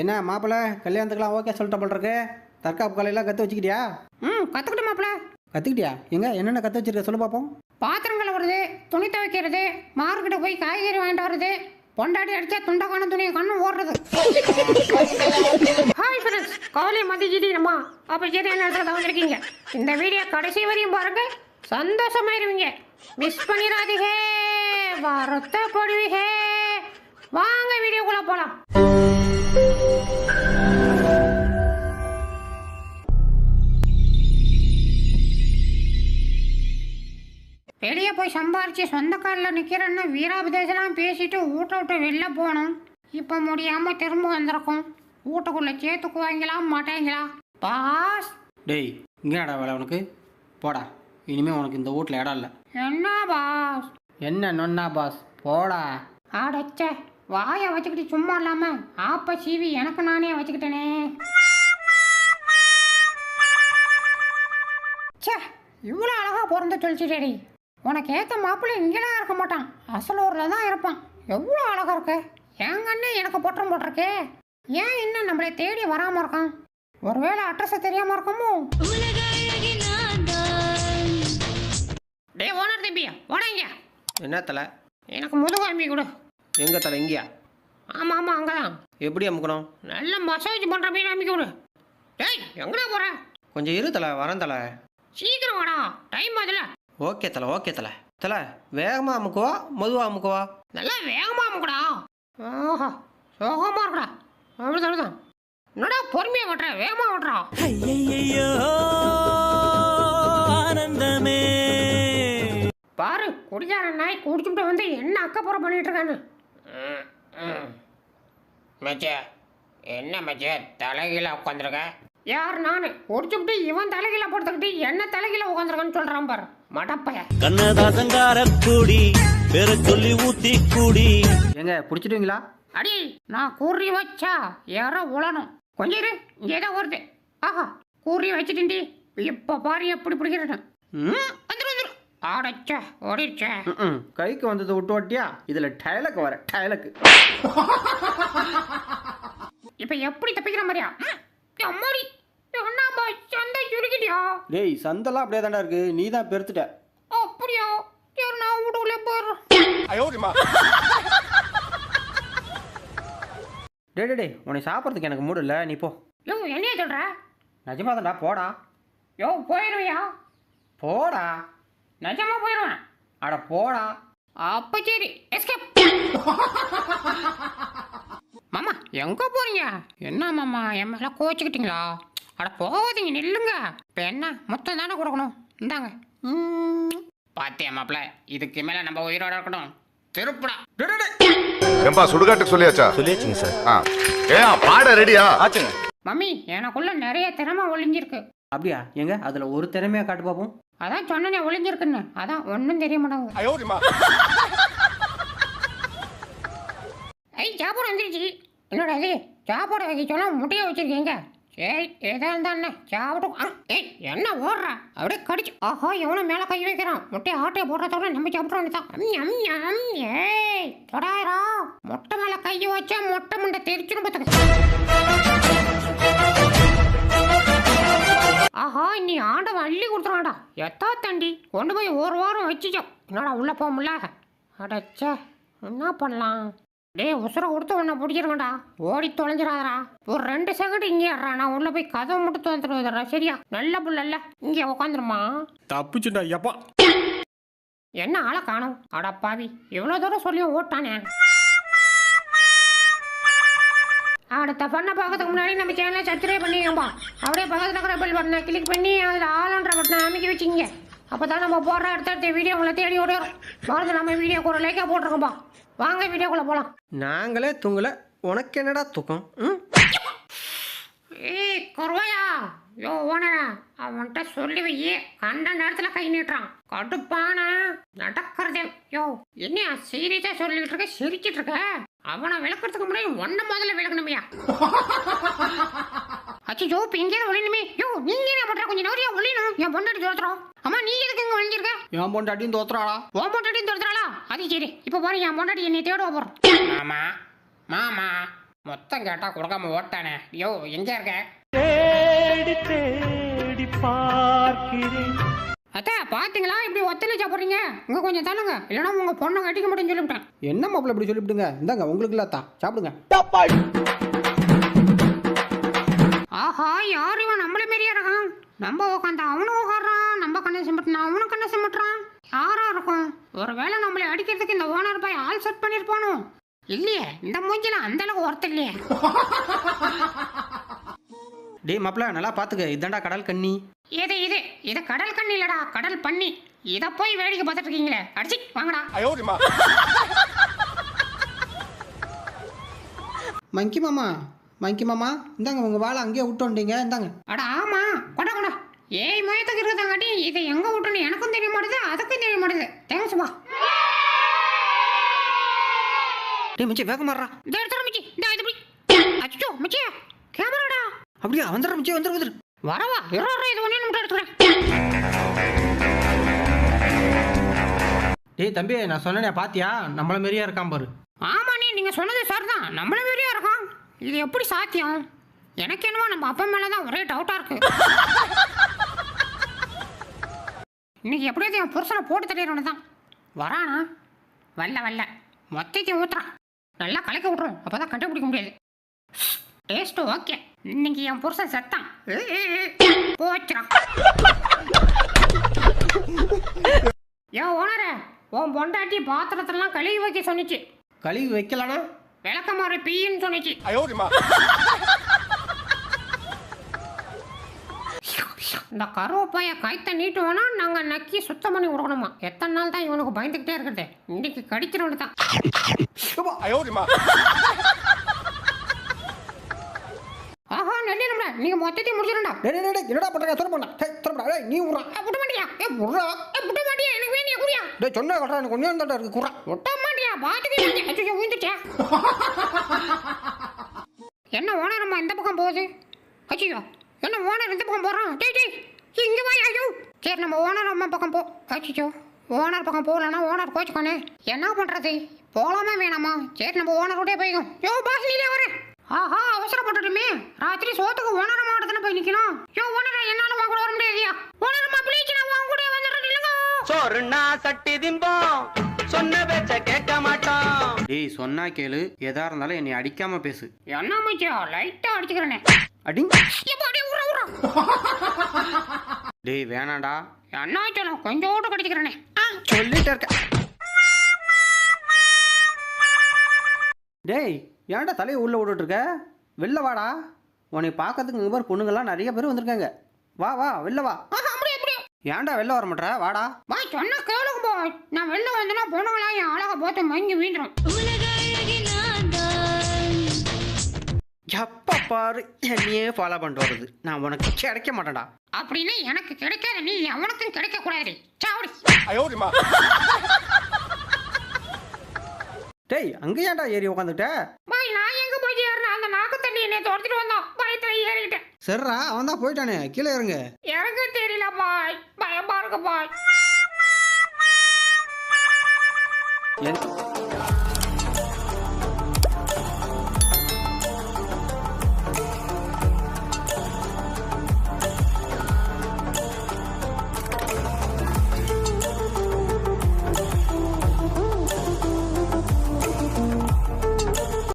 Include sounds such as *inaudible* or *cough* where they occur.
என்ன மாப்பிள்ளை கல்யாணத்துக்குலாம் ஓகே சொல்லிட்ட போல் இருக்கு. தற்காப்பு கலையெல்லாம் கற்று வச்சுக்கிட்டியா? ம் கற்றுக்கிட்டு மாப்பிள. கற்றுக்கிட்டியா எங்க என்னென்ன கற்று வச்சிருக்க சொல்லு பார்ப்போம் பாத்திரம் கழுவுறது துணி துவைக்கிறது மார்க்கெட்டு போய் காய்கறி வாங்கிட்டு வர்றது பொண்டாட்டி அடிச்சா துண்டக்கான துணியை கண்ணு ஓடுறது. ஹாய் ஃப்ரெண்ட்ஸ் கவலை மதிஜிடி நம்ம அப்போ சரி என்ன இடத்துல வந்திருக்கீங்க இந்த வீடியோ கடைசி வரையும் பாருங்க சந்தோஷமாயிருவீங்க. மிஸ் பண்ணிடாதீங்க வருத்தப்படுவீங்க. வாங்க வீடியோக்குள்ள போலாம். வெளியே போய் சம்பாரிச்சு சொந்த காலில் நிற்கிறேன்னு வீராபதேசலாம் பேசிட்டு வீட்டை விட்டு வெளில போகணும். இப்போ முடியாமல் திரும்ப வந்திருக்கோம். வீட்டுக்குள்ளே சேர்த்துக்குவாங்களா மாட்டேங்களா பாஸ். டேய் இங்கேடா வேலை உனக்கு? போடா. இனிமேல் உனக்கு இந்த வீட்டில் இடம் இல்லை. என்ன பாஸ்? என்ன நொன்னா பாஸ்? போடா. ஆடச்சே வாயை வச்சுக்கிட்டு சும்மா இல்லாமல் ஆப்ப சீவி எனக்கு நானே வச்சுக்கிட்டேனே. ச்சே இவ்வளோ அழகாக பிறந்த சொல்லிச்சுடேடி உனக்கு ஏற்ற மாப்பிள்ளை இங்கெல்லாம் இருக்க மாட்டான். அசலூரில் தான் இருப்பான். எவ்வளோ அழகாக இருக்கு. என் கண்ணு எனக்கு பொட்டம் போட்டிருக்கே. ஏன் இன்னும் நம்மளை தேடி வராமல் இருக்கான்? ஒருவேளை அட்ரஸை தெரியாமல் இருக்கமோ? டே ஓனர் தம்பி ஓடாங்க என்ன தலை? எனக்கு முதுகு அம்மி கொடு. எங்கே தலை? இங்கேயா? ஆமாம் ஆமாம் அங்கே தான் எப்படி அமுக்கணும்? நல்ல மசாஜ் பண்ணுற மாதிரி அம்மி கொடு. டேய் எங்கடா போற? கொஞ்சம் இரு தலை வரேன் தலை. சீக்கிரம் வாடா. டைம் அதில் ஓகே தலை ஓகே தலை. தலை வேகமாக அமுக்குவா மதுவாக அமுக்குவா? நல்லா வேகமா அமுக்குடா. ஓஹோ சோகமா இருக்குடா. அழுது அழுதான் என்னடா பொறுமையா ஓட்டுற வேகமா ஓட்டுறா. ஐயையோ ஆனந்தமே. பாரு குடிக்கார நாய் குடிச்சுட்டு வந்து என்ன அக்கப்புறம் பண்ணிட்டு இருக்கான்னு. மச்சே என்ன மச்சே தலைகீழ உட்காந்துருக்க யார் நானு? குடிச்சுட்டு இவன் தலைகீழ படுத்துக்கிட்டு என்ன தலைகீழ உட்காந்துருக்கான்னு சொல்றான் பாரு. மடப்பைய. கண்ணதாசங்கார கூடி பெற சொல்லி ஊத்தி கூடி எங்க பிடிச்சிடுவீங்களா? அடி நான் கூறி வச்சா யாரோ உழணும். கொஞ்சம் இரு இங்கே ஏதோ வருது. ஆஹா கூறி வச்சுட்டேன்டி இப்போ பாரு எப்படி பிடிக்கிறேன்னு ம் வந்துரு வந்துரு. ஆடச்சா ஓடிடுச்சே. கைக்கு வந்தது விட்டு ஓட்டியா? இதில் டயலுக்கு வர டயலுக்கு இப்போ எப்படி தப்பிக்கிற மாதிரியா? அம்மாடி. சுருக்கிட்டியா டேய் சந்தெல்லாம் அப்படியே தாண்டா இருக்கு. நீ தான் பெருத்துட்ட அப்படியா? சரி நான் வீட்டுக்குள்ளே போயிடுறேன் டே டே டே உன்னை சாப்பிட்றதுக்கு எனக்கு மூடு இல்லை. நீ போ. யோ என்னைய சொல்ற? நிஜமா தான்டா போடா. யோ போயிடுவியா போடா. நிஜமா போயிடுவேன் அட போடா. அப்ப சரி எஸ்கேப் மாமா எங்க போறீங்க? என்ன மாமா? என் மேல கோச்சுக்கிட்டீங்களா? அட போகாதீங்க நில்லுங்க. இப்ப என்ன? மொத்தம் தானே கொடுக்கணும். இந்தாங்க. பாத்தியா மாப்ள இதுக்கு மேல நம்ம உயிரோட இருக்கணும். திருப்புடா. ஏம்பா சுடுகாட்டுக்கு சொல்லியாச்சா? சொல்லியாச்சுங்க சார். ஆ. ஏன் பாட ரெடியா? ஆச்சுங்க. மம்மி எனக்குள்ள நிறைய திறமை ஒளிஞ்சிருக்கு. அப்படியா? எங்க? அதில் ஒரு திறமையாக காட்டு பார்ப்போம் அதான் சொன்னனே ஒளிஞ்சிருக்குன்னு. அதான் ஒன்றும் தெரிய மாட்டாங்க ஐய் சாப்பாடு வந்துருச்சு. என்னோட இது சாப்பாடு வைக்க சொல்ல முட்டையை வச்சிருக்கீங்க. சரி எதா இருந்தா சாப்பிட்டு ஆ, ஏய் என்ன ஓடுற? அப்படியே கடிச்சு. ஆஹா எவனும் மேலே கை வைக்கிறான்? முட்டையை ஆட்டையை போடுறதோட நம்ம சாப்பிட்றோம் தான் ஏய் தொடாயிரா மொட்டை மேலே கையை வச்சா மொட்டை முண்டை தெரிச்சிடும் பார்த்துக்க ஆஹா நீ ஆண்டவன் அள்ளி கொடுத்துறான்டா. எத்தா தண்டி? கொண்டு போய் ஒரு வாரம் வச்சுச்சோம் என்னடா உள்ளே போக முடியல? அடச்சே என்ன பண்ணலாம்? டேய் உசுரை கொடுத்து உன்னை பிடிச்சிருக்கேன்டா ஓடி தொலைஞ்சிடாதடா. ஒரு ரெண்டு செகண்ட் இங்கே ஏறா நான் உள்ள போய் கதவை மட்டும் திறந்துட்டு வந்துடுறேன். சரியா? நல்ல புள்ளல்ல இங்கே உட்காந்துருமா தப்பிச்சுட்டா எப்பா? என்ன ஆளை காணும்? அட பாவி. இவ்வளோ தூரம் சொல்லி ஓட்டானே. அடுத்த பண்ண பார்க்கறதுக்கு முன்னாடி நம்ம சேனலை சப்ஸ்கிரைப் பண்ணிக்கோப்பா அப்படியே பக்கத்தில் இருக்கிற பெல் பட்டனை கிளிக் பண்ணி அதில் ஆளுன்ற பட்டனை அமைக்க வச்சுங்க அப்போ தான் நம்ம போடுற அடுத்தடுத்த வீடியோ உங்களை தேடி ஓடிடும் மறந்து நம்ம வீடியோக்கு ஒரு லைக்காக போட்டிருக்கோம்ப்பா வாங்க வீடியோக்குள்ளே போகலாம் நாங்களே தூங்கல. உனக்கு என்னடா தூக்கம்? ம்? ஏய் குறவையா யோ ஓனரா அவன்கிட்ட சொல்லி வையே கண்ட நேரத்தில் கை நீட்டுறான். கடுப்பான? நடக்கிறதே. யோ என்னையா சீரியஸாக சொல்லிட்டு இருக்க? சிரிச்சிட்டு இருக்க? அவனை விளக்குறதுக்கு முன்னாடி ஒன்ன முதல்ல விளக்கணுமையா *laughs* அச்சோ இப்போ இங்கே ஒளியணுமே யோ நீங்க என்ன பண்ற? கொஞ்சம் நிறைய ஒளியணும் என் பொண்டாட்டி தோத்துறோம் அம்மா நீ எதுக்கு இங்கே ஒளிஞ்சிருக்க என் பொண்டாட்டியும் தோத்துறாளா உன் பொண்டாட்டியும் தோத்துறாளா அது சரி. இப்போ பாரு என் பொண்டாட்டி என்னை தேடுவா போறோம் மாமா மாமா மொத்தம் கேட்டா கொடுக்காம ஓட்டானே. யோ எங்க இருக்க? தேடி தேடி பார்க்கிறேன். அத்தா பாத்தீங்களா? இப்படி ஒத்தலை சாப்பிட்றீங்க இங்க கொஞ்சம் தள்ளுங்க. இல்லைன்னா உங்க பொண்ணை கட்டிக்க முடியும்னு சொல்லிவிட்டேன். என்ன மாப்பிள்ள இப்படி சொல்லிவிடுங்க? இந்தாங்க உங்களுக்கு இல்லாத்தா சாப்பிடுங்க. ஆஹா யார் இவன்? நம்மள மாரியே இருக்கான். நம்ம உட்காந்து அவனும் உட்காடுறான் நம்ம கண்ணை சிமிட்டினா அவனும் கண்ணை சிமிட்டுறான். யாரா இருக்கும்? ஒருவேளை நம்மளை அடிக்கிறதுக்கு இந்த ஓனர் போய் ஆள் செட் பண்ணிருப்பானோ? இல்லையே இந்த மூஞ்சில அந்த அளவுக்கு ஒருத்தர் இல்லையே. *laughs* டேய் மாப்பிள்ள நல்லா பார்த்துக்க இதாண்டா கடல் கண்ணி. இது இது. இது கடல் கண்ணி இல்லடா கடல் பண்ணி இத போய் வேடிக்கை பார்த்துட்டு இருக்கீங்களே. அடிச்சு வாங்கடா. மங்கி மாமா மங்கி மாமா இந்தாங்க உங்கள் வாழை அங்கேயே விட்டு வந்துட்டீங்க இந்தாங்க. அட ஆமா கொட கொட. ஏய் மயத்துக்கு இருக்குதாங்காட்டி இதை எங்க விட்டுன்னு எனக்கும் தெரிய மாட்டுது அதுக்கும் தெரிய மாட்டுது. தேங்க்ஸ் பா டேய் மச்சி வேகம் மாறா இந்த எடுத்துற மிச்சி. இந்த இது போய். அச்சோ மிச்சி கேமராடா. அப்படியா வந்துடுற மச்சி வந்துரு வந்துரு வரவா இருபது இது ஒன்று மட்டும் எடுத்துக்கிறேன். டேய் தம்பி நான் சொன்னேனே பாத்தியா? நம்மள மாரியே இருக்கான் பாரு. ஆமாண்ணே நீங்க சொன்னது சார் தான் நம்மள மாதிரியா இருக்கும் இது எப்படி சாத்தியம்? எனக்கு என்னவோ நம்ம அப்பா மேலே தான் ஒரே டவுட்டாக இருக்கு. இன்னைக்கு எப்படியாவது என் புருஷனை போட்டு தள்ளிடணும் தான். வரானா? வரல வரல. மொத்தத்தையும் ஊத்துறான். நல்லா கலக்க விட்றோம் அப்பதான் கண்டுபிடிக்க முடியாது. டேஸ்ட்டு ஓகே இன்னைக்கு என் புருஷன் செத்தான். போச்சுறான் ஏன் ஓனரே உன் பொண்டாட்டி பாத்திரத்தெல்லாம் கழுவி வைக்க சொன்னிச்சு. கழுவி வைக்கலானா? விளக்கமாறு பீன்னு சொன்னிச்சு. இந்த கருவப்பாய கைத்த நீட்டுவோனா நாங்க நக்கி சுத்தம் பண்ணி விடணுமா எத்தனை நாள் தான் இவனுக்கு பயந்துக்கிட்டே இருக்கிறது. இன்னைக்கு கடிச்சிட தான். ஆஹா நெல்லிடும்டா நீங்க மொத்தத்தையும் முடிச்சிடும்டா டேய் டேய், டேய் என்னடா பண்றீங்க? சொல்ல பண்ண டேய் சொல்ல பண்ண டேய் நீ ஏ, விட மாட்டியா ஏ உறா ஏ, விட மாட்டியா எனக்கு வேண்டிய குடியா? டேய் சொன்னா கட்டா எனக்கு ஒண்ணே தான்டா இருக்கு. குறா விட்ட மாட்டியா பாத்துக்கு அச்சோ விழுந்துட்டியா என்ன ஓனரம்மா இந்த பக்கம் போகுது? அச்சியோ என்ன ஓனர் இந்த பக்கம் போடுறான் டேய் டேய் இங்க வா ஐயோ. சரி நம்ம ஓனர் அம்மா பக்கம் போ. அச்சிச்சோ ஓனர் பக்கம் போகலன்னா ஓனர் கோச்சுக்கோனே. என்ன பண்றது? போகலாமே வேணாமா? சரி நம்ம ஓனரோடய போய்க்கும் யோ பாஸ் நீலே வரேன் ஆஹா அவசரப்பட்டுட்டுமே. ராத்திரி சோத்துக்கு ஓனர் அம்மா போய் நிக்கணும்? யோ ஓனர் என்னால வாங்க கூட வர முடியாதியா? ஓனர் அம்மா ப்ளீஸ் நான் வாங்க கூட வந்துடுறேன் இல்லைங்க சோறுனா சட்டி திம்போம் சொன்ன பேச்ச கேட்க டேய் சொன்னா கேளு. எதா இருந்தாலும் என்னை அடிக்காம பேசு. என்ன மச்சா லைட்டா அடிச்சுக்கிறேனே. அடி. டேய் வேணாடா என்ன சொல்லும் கொஞ்சோடு கடிச்சுக்கிறேனே. ஆ. சொல்லிட்டு இருக்க. டேய் ஏன்டா தலையை உள்ள விட்டுட்டு இருக்க? வெளில வாடா. உன்னை பார்க்கறதுக்கு இங்கே பாரு பொண்ணுங்கள்லாம் நிறைய பேர் வந்திருக்காங்க. வா வா வெளில வா. ஏன்டா வெளில வர மாட்டேற? வாடா. பாய் சொன்னா பாய் நான் வெளில வந்தேன்னா பொண்ணுங்களா என் அழகா பார்த்து மங்கி வீந்துடும் எப்ப பாரு என்னையே ஃபாலோ பண்ணிட்டு வருது நான் உனக்கு கிடைக்க மாட்டேன்டா. அப்படின்னு எனக்கு கிடைக்காத நீ அவனுக்கும் கிடைக்க கூடாது. சாவடி. டேய் அங்கே ஏன்டா ஏறி உட்காந்துட்ட பாய் நான் எங்க போய் ஏறினேன்? அந்த நாக்கு தண்ணி என்னை துரத்துட்டு வந்தான். பயத்துல ஏறிட்டேன் சரிடா அவன் தான் போயிட்டானே. கீழே இறங்கு. எனக்கு தெரியல பாய். பயமா இருக்கு பாய். என்-